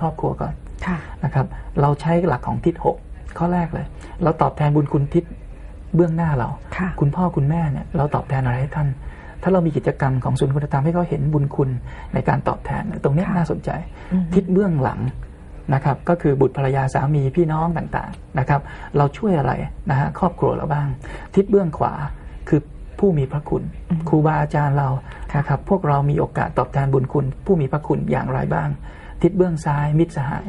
ครอบครัวก่อนค่ะนะครับ เราใช้หลักของทิศหกข้อแรกเลย เราตอบแทนบุญคุณทิศเบื้องหน้าเราค่ะคุณพ่อคุณแม่เนี่ยเราตอบแทนอะไรให้ท่าน ถ้าเรามีกิจกรรมของศูนย์คุณธรรมให้เขาเห็นบุญคุณในการตอบแทน ตรงเนี้ยค่ะน่าสนใจอืมทิศเบื้องหลังนะครับ ก็คือบุตรภรรยาสามีพี่น้องต่างๆนะครับ เราช่วยอะไรนะฮะครอบครัวเราบ้าง ทิศเบื้องขวาคือผู้มีพระคุณ ครูบาอาจารย์เรานะครับพวกเรามีโอกาสตอบแทนบุญคุณ ผู้มีพระคุณอย่างไรบ้าง ทิศเบื้องซ้าย มิตรสหาย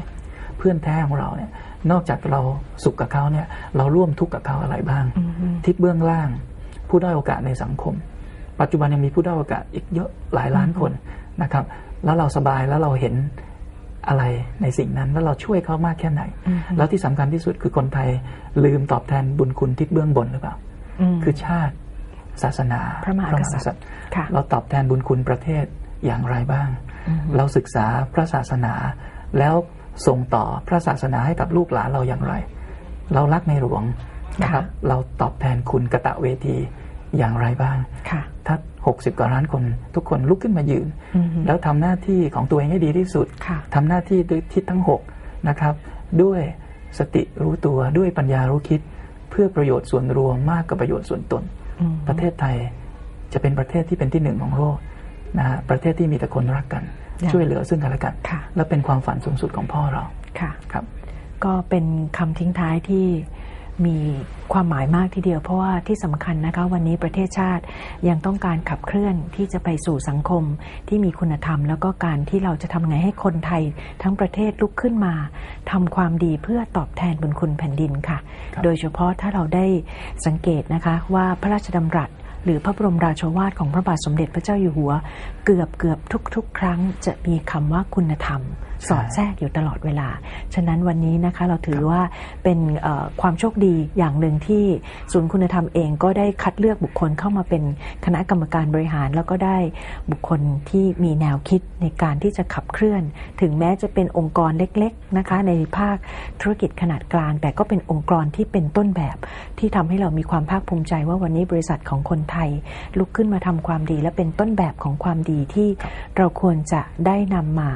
เพื่อนแท้ของเราเนี่ย นอกจากเราสุขกับเขาเนี่ย เราร่วมทุกข์กับเขาอะไรบ้างอืมทิศเบื้องล่าง ผู้ด้อยโอกาสในสังคม ปัจจุบันยังมีผู้ด้อยโอกาสอีกเยอะหลายล้านคนนะครับ แล้วเราสบายแล้วเราเห็นอะไรในสิ่งนั้นแล้วเราช่วยเขามากแค่ไหนอืมแล้วที่สำคัญที่สุดคือคนไทยลืมตอบแทนบุญคุณทิศเบื้องบนหรือเปล่ามคือชาติศาสนา พระมหากษัตริย์ค่ะเราตอบแทนบุญคุณประเทศ อย่างไรบ้างอืมเราศึกษาพระศาสนา แล้วส่งต่อพระศาสนาให้กับลูกหลานเราอย่างไร เรารักในหลวงนะครับ เราตอบแทนคุณกะตะเวทีอย่างไรบ้างค่ะถ้า 60 กว่าล้านคนทุกคนลุกขึ้นมายืนอืมแล้วทำหน้าที่ของตัวเองให้ดีที่สุดค่ะทำหน้าที่ด้วยทิศทั้ง 6 นะครับ ด้วยสติรู้ตัวด้วยปัญญารู้คิด เพื่อประโยชน์ส่วนรวมมากกว่าประโยชน์ส่วนตนอืมประเทศไทยจะเป็นประเทศที่เป็นที่หนึ่งของโลก นะฮะประเทศที่มีแต่คนรักกันค่ะช่วยเหลือซึ่งกันและกันค่ะและเป็นความฝันสูงสุดของพ่อเราค่ะครับ ก็เป็นคำทิ้งท้ายที่มีความหมายมากทีเดียวเพราะว่าที่สำคัญนะคะวันนี้ประเทศชาติยังต้องการขับเคลื่อนที่จะไปสู่สังคมที่มีคุณธรรม แล้วก็การที่เราจะทำไงให้คนไทย ทั้งประเทศลุกขึ้นมาทำความดีเพื่อตอบแทนบุญคุณแผ่นดินค่ะครับโดยเฉพาะถ้าเราได้สังเกตนะคะว่าพระราชดำรัส หรือพระบรมราโชวาทของพระบาทสมเด็จพระเจ้าอยู่หัว เกือบเกือบทุกๆ ครั้งจะมีคำว่าคุณธรรม สอดแทรกอยู่ตลอดเวลา ฉะนั้นวันนี้นะคะเราถือว่าเป็นเอ่อความโชคดีอย่างหนึ่งที่ศูนย์คุณธรรมเองก็ได้คัดเลือกบุคคลเข้ามาเป็นคณะกรรมการบริหาร แล้วก็ได้บุคคลที่มีแนวคิดในการที่จะขับเคลื่อน ถึงแม้จะเป็นองค์กรเล็กๆนะคะในภาคธุรกิจขนาดกลาง แต่ก็เป็นองค์กรที่เป็นต้นแบบ ที่ทำให้เรามีความภาคภูมิใจว่าวันนี้บริษัทของคนไทย ลุกขึ้นมาทำความดีและเป็นต้นแบบของความดีที่เราควรจะได้นำมา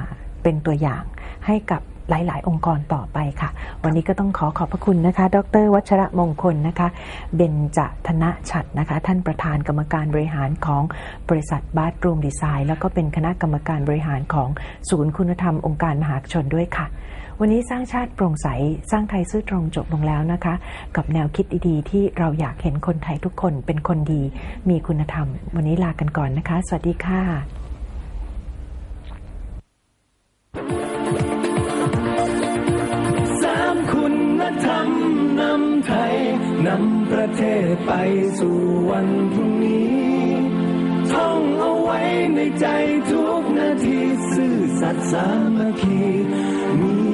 เป็นตัวอย่างให้กับหลาย ๆ องค์กรต่อไปค่ะ วันนี้ก็ต้องขอขอบพระคุณนะคะ ดร วัชระมงคลนะคะ เบญจธนชัดนะคะ ท่านประธานกรรมการบริหารของบริษัทบาร์รูมดีไซน์ แล้วก็เป็นคณะกรรมการบริหารของศูนย์คุณธรรมองค์การมหาชนด้วยค่ะ วันนี้สร้างชาติโปร่งใส สร้างไทยซื่อตรงจบลงแล้วนะคะ กับแนวคิดดี ๆ ที่เราอยากเห็นคนไทยทุกคนเป็นคนดี มีคุณธรรม วันนี้ลากันก่อนนะคะ สวัสดีค่ะ ธรรมนำไทยนำประเทศไปสู่วันพรุ่งนี้ท่องเอาไว้ในใจทุกนาที ซื่อสัตย์สามัคคีมี